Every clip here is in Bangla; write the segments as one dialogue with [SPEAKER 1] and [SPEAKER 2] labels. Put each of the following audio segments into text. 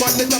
[SPEAKER 1] From the top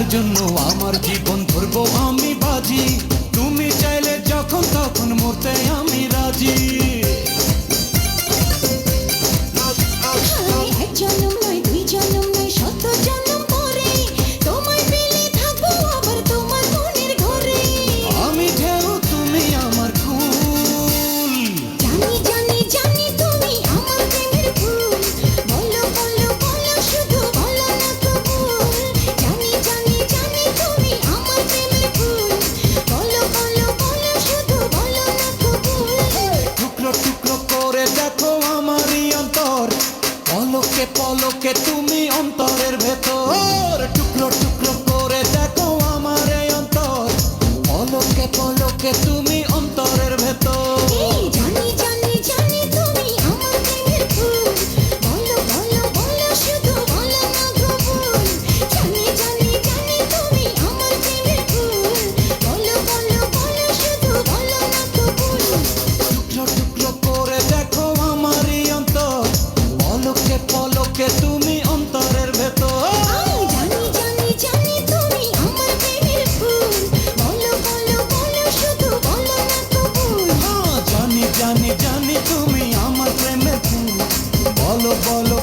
[SPEAKER 2] তোমার জন্য আমার জীবন ধরব আমি বাজি। তুমি চাইলে যখন তখন মরতে আমি রাজি।
[SPEAKER 3] বলো বলো